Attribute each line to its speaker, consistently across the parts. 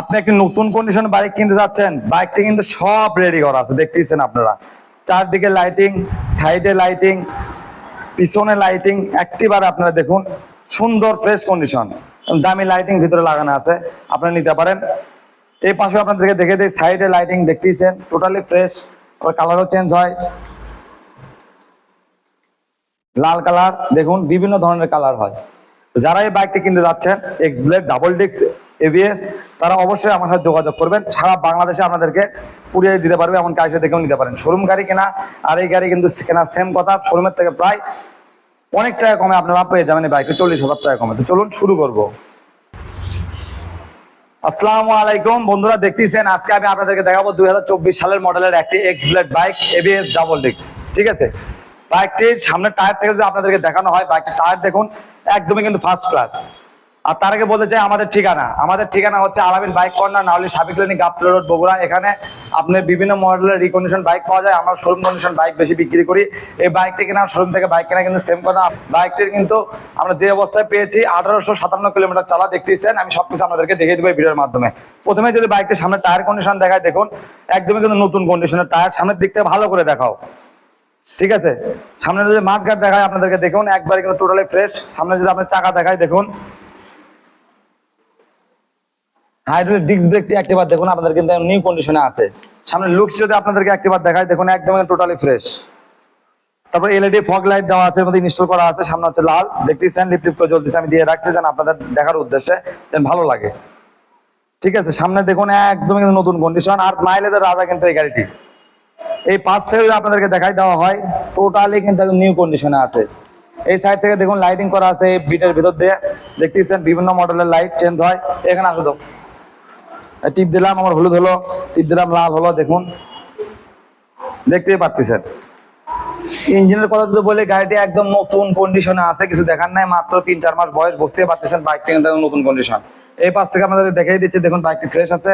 Speaker 1: আপনি একটি নতুন কন্ডিশন বাইক কিনতে যাচ্ছেন বাইকটি কিন্তু সব রেডি করা আছে, দেখতেইছেন আপনারা। চারদিকে লাইটিং সাইডে লাইটিং পিছনে লাইটিং একটিবার আপনারা দেখুন, সুন্দর ফ্রেশ কন্ডিশন দামি লাইটিং ভিতরে লাগানো আছে, আপনারা নিতে পারেন। এই পাশে আপনাদেরকে দেখে দিই সাইডে লাইটিং দেখতেইছেন টোটালি ফ্রেশ কালারও চেঞ্জ হয়। লাল কালার দেখুন, বিভিন্ন ধরনের কালার হয়। যারা এই বাইকটি কিনতে যাচ্ছেন এক্স ব্লেড ডাবল ডিক্স এবিএস তারা অবশ্যই আমার সাথে যোগাযোগ করবেন। সারা বাংলাদেশে আপনাদেরকে পুড়িয়ে দিতে পারবে, এমনকি এসে দেখেও নিতে পারেন। শোরুম গাড়ি কেনা আর এই গাড়ি কিন্তু কেনা সেম কথা, শোরুমের থেকে প্রায় অনেক টাকা কমে আপনারা পেয়ে যাবেন এই বাইকটা চল্লিশ হাজার টাকা কমে। তো চলুন শুরু করব। আসসালামু আলাইকুম। বন্ধুরা, দেখতেছেন, আজকে আমি আপনাদেরকে দেখাবো দুই হাজার চব্বিশ সালের মডেলের একটি X Blade bike ABS double ডিক্স ঠিক আছে? বাইকটির সামনের টায়ার থেকে যদি আপনাদেরকে দেখানো হয়, বাইকটির টায়ার দেখুন, একদমই কিন্তু ফার্স্ট ক্লাস আর তার আগে বলতে চাই, আমাদের ঠিকানা। আমাদের ঠিকানা হচ্ছে আলামিন বাইক কর্নার, নাহলে সাবিকলানি গাবতলা রোড বগুড়া। এখানে আপনি বিভিন্ন মডেলের রিকন্ডিশন বাইক পাওয়া যায়। আমরা শোরুম কন্ডিশন বাইক বেশি বিক্রি করি। এই বাইকটি কেনা শোরুম থেকে বাইক কেনা কিন্তু সেম কথা। বাইকটির কিন্তু আমরা যে অবস্থায় পেয়েছি, আঠারোশো সাতান্ন কিলোমিটার চালা দেখতেছেন আমি সবকিছু আপনাদেরকে দেখিয়ে দেবো এই ভিডিওর মাধ্যমে। প্রথমে যদি বাইকটির সামনে টায়ার কন্ডিশন দেখায়, দেখুন, একদমই কিন্তু নতুন কন্ডিশনের টায়ার সামনের দিক থেকে ভালো করে দেখাও। ঠিক আছে? সামনে যদি মাঠ গার্ড দেখায় আপনাদেরকে দেখুন, একবারে কিন্তু টোটালি ফ্রেশ সামনে যদি আপনার চাকা দেখায়, দেখুন। হাইড্রোলিক ডিস্ক ব্রেকটি একটিবার দেখুন, আপনাদের কিন্তু নিউ কন্ডিশনে আছে। সামনে লুকস যদি আপনাদেরকে একটিবার দেখায়, দেখুন, একদম টোটালি ফ্রেশ তারপর এলইডি ফগ লাইট দেওয়া আছে মধ্যে ইনস্টল করা আছে, সামনে হচ্ছে লাল। দেখতেছেন লিপ লিপ করে জ্বলতেছে, আমি দিয়ে রাখছি যেন আপনাদের দেখার উদ্দেশ্যে ভালো লাগে। ঠিক আছে, সামনে দেখুন একদমই কিন্তু নতুন কন্ডিশন আর মাইলেজের রাজা কিন্তু এই গাড়িটি। এই পাঁচ সাইড আপনাদেরকে দেখাই দেওয়া হয়। টোটালি কিন্তু একদম নিউ কন্ডিশনে আছে। এই সাইড থেকে দেখুন লাইটিং করা আছে এই বিটের ভিতর দিয়ে। দেখতেছেন বিভিন্ন মডেলের লাইট চেঞ্জ হয়। এখানে আসো টিপ দিলাম, আমার হলুদ হলো। টিপ দিলাম, লাল হলো, দেখুন। দেখতেই পারতেছেন। ইঞ্জিনের কথা যদি বলে, গাড়িটি একদম নতুন কন্ডিশনে আছে, কিছু দেখার নাই, মাত্র তিন চার মাস বয়স, বুঝতেই পারতেছেন বাইকটি কিন্তু নতুন কন্ডিশন এই পাশ থেকে আপনাদের দেখাই দিচ্ছে, দেখুন বাইকটি ফ্রেশ আছে।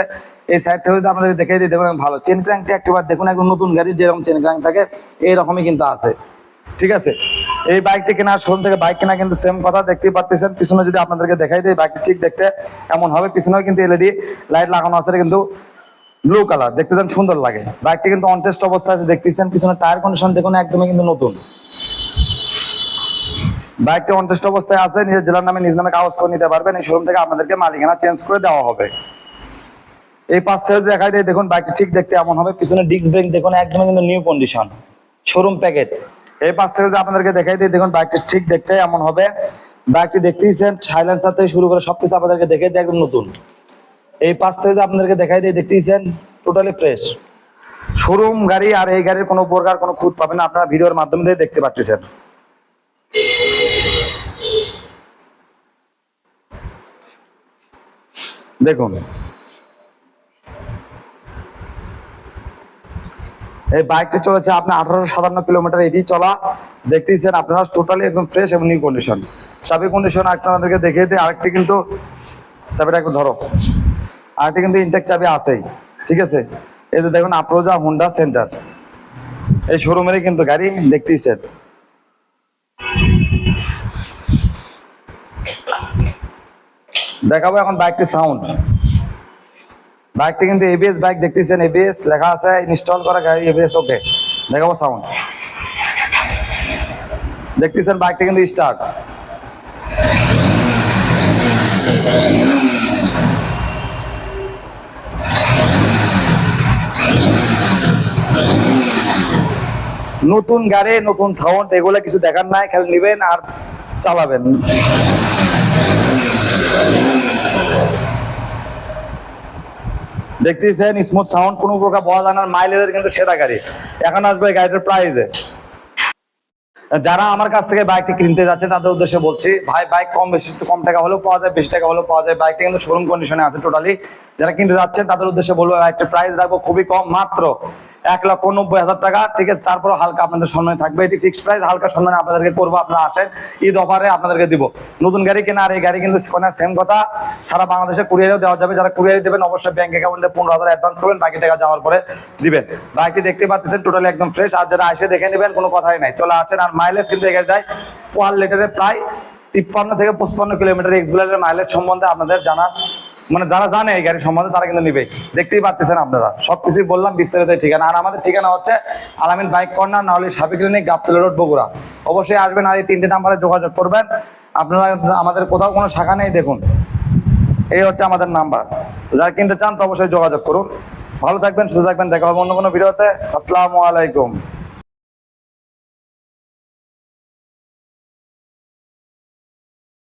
Speaker 1: এই সাইড থেকে যদি আপনাদের দেখাই দিই, দেখুন ভালো। চেন ক্র্যাঙ্কটি একটিবার দেখুন, একদম নতুন গাড়ি, যেরকম চেন ক্র্যাঙ্ক থাকে, এইরকমই কিন্তু আছে। ঠিক আছে? এই বাইকটি কেনা শোরুম থেকে বাইক কেনা কিন্তু সেম কথা, দেখতেই পারতেছেন পিছনে যদি আপনাদেরকে দেখাই দিই, বাইকটি ঠিক দেখতে এমন হবে। পিছনেও কিন্তু এলইডি লাইট লাগানো আছে কিন্তু ব্লু কালার দেখতে সুন্দর লাগে। বাইকটি কিন্তু অনটেস্ট অবস্থায় আছে, দেখতেছেন। পিছনে টায়ার কন্ডিশন দেখুন, একদমই কিন্তু নতুন। বাইকটি অনটেস্ট অবস্থায় আছে, নিজের জেলার নামে নিজ নামে কাগজ করে নিতে পারবেন, এই শোরুম থেকে আপনাদেরকে মালিকানা চেঞ্জ করে দেওয়া হবে। এই পাঁচ সাইড দেখাই দেয় দেখুন বাইকটি ঠিক দেখতে এমন হবে, পিছনে ডিস্ক ব্রেক দেখুন একদমই কিন্তু নিউ কন্ডিশন শোরুম প্যাকেট এই পাঁচ থেকে যদি আপনাদেরকে দেখাই দিই, দেখুন বাইকটি ঠিক দেখতে এমন হবে, বাইকটি দেখতেইছেন সাইলেন্সার থেকে শুরু করে সবকিছু আপনাদেরকে দেখে দিই, একদম নতুন। এই পাঁচ থেকে যদি আপনাদেরকে দেখাই দিই দেখতেইছেন টোটালি ফ্রেশ শোরুম গাড়ি, আর এই গাড়ির কোনো প্রকার কোনো খুঁত পাবেন আপনারা ভিডিওর মাধ্যমে দিয়ে দেখতে পাচ্ছেন দেখুন। এই বাইকটি চলেছে আপনার আঠারোশো সাতান্ন কিলোমিটার এটি চলা। দেখতেইছেন আপনারা টোটালি একদম ফ্রেশ এবং নিউ কন্ডিশন চাবি কন্ডিশন আপনাদেরকে দেখিয়ে দিই, আরেকটি কিন্তু চাবিটা একটু ধরো। আরেকটি কিন্তু ইনটেক চাবি আছেই, ঠিক আছে? এই যে দেখুন আপ্রোজা হুন্ডা সেন্টার এই শোরুমেরই কিন্তু গাড়ি দেখতেইছেন দেখাবো এখন বাইকটি সাউন্ড বাইকটি কিন্তু এবিএস বাইক, দেখতেছেন এবিএস লেখা আছে ইনস্টল করা গাড়ি এবিএস ওকে দেখাবো সাউন্ড দেখতেছেন বাইকটি কিন্তু স্টার্ট নতুন গাড়ি, নতুন সাউন্ড এগুলো কিছু দেখার নাই, খালি নিবেন আর চালাবেন। দেখতেছেন স্মুথ সাউন্ড কোনো প্রকার বলা যায় না মাইলেজের কিন্তু সেরা গাড়ি এখন আসবে গাড়িটার প্রাইজে যারা আমার কাছ থেকে বাইকটি কিনতে যাচ্ছে, তাদের উদ্দেশ্যে বলছি, ভাই বাইক কম বেশি কম টাকা হলেও পাওয়া যায়, বেশি টাকা হলেও পাওয়া যায়। বাইকটা কিন্তু শোরুম কন্ডিশনে আছে টোটালি যারা কিনতে যাচ্ছেন, তাদের উদ্দেশ্যে বলব বাইকটির প্রাইস রাখব খুবই কম, মাত্র এক লক্ষ নব্বই হাজার টাকা। ঠিক আছে তারপর হালকা আপনাদের সম্মানে থাকবে। এটি ফিক্সড প্রাইস হালকা সম্মানে আপনাদেরকে করব। আপনারা আসেন, ঈদ অফারে আপনাদেরকে দিব। নতুন গাড়ি কেনা আর এই গাড়ি কিন্তু সেম কথা। সারা বাংলাদেশে কুরিয়ারেও দেওয়া যাবে। যারা কুরিয়ারে দেবেন, অবশ্যই ব্যাংক অ্যাকাউন্টে পনেরো হাজার অ্যাডভান্স করবেন, বাকি টাকা যাওয়ার পরে দিবেন। বাইকটি দেখতে পাচ্ছেন টোটালি একদম ফ্রেশ আর যারা এসে দেখে নেবেন, কোনো কথাই নাই। চলে আসেন, আর মাইলেজ কিন্তু এগিয়ে দেয় ওয়ান লিটারে প্রায় তিপ্পান্ন থেকে পঁচপান্ন কিলোমিটার এক্স ব্লেডের মাইলেজ সম্বন্ধে আপনাদের জানা মানে যারা জানে এই গাড়ি সম্বন্ধে, তারা কিন্তু নিবে দেখতেই পাচ্ছেন আপনারা। সবকিছুই বললাম, বিস্তারিত ঠিকানা। আর আমাদের ঠিকানা হচ্ছে আলামিন বাইক কর্নার না হলে সাবিক ক্লিনিক গাবতলা রোড বগুড়া। অবশ্যই আসবেন আর এই তিনটে নাম্বারে যোগাযোগ করবেন। আপনারা আমাদের কোথাও কোনো শাখা নেই, দেখুন। এই হচ্ছে আমাদের নাম্বার যারা কিনতে চান তো অবশ্যই যোগাযোগ করুন। ভালো থাকবেন, সুস্থ থাকবেন, দেখা হবে অন্য কোনো ভিডিওতে। আসসালামু আলাইকুম।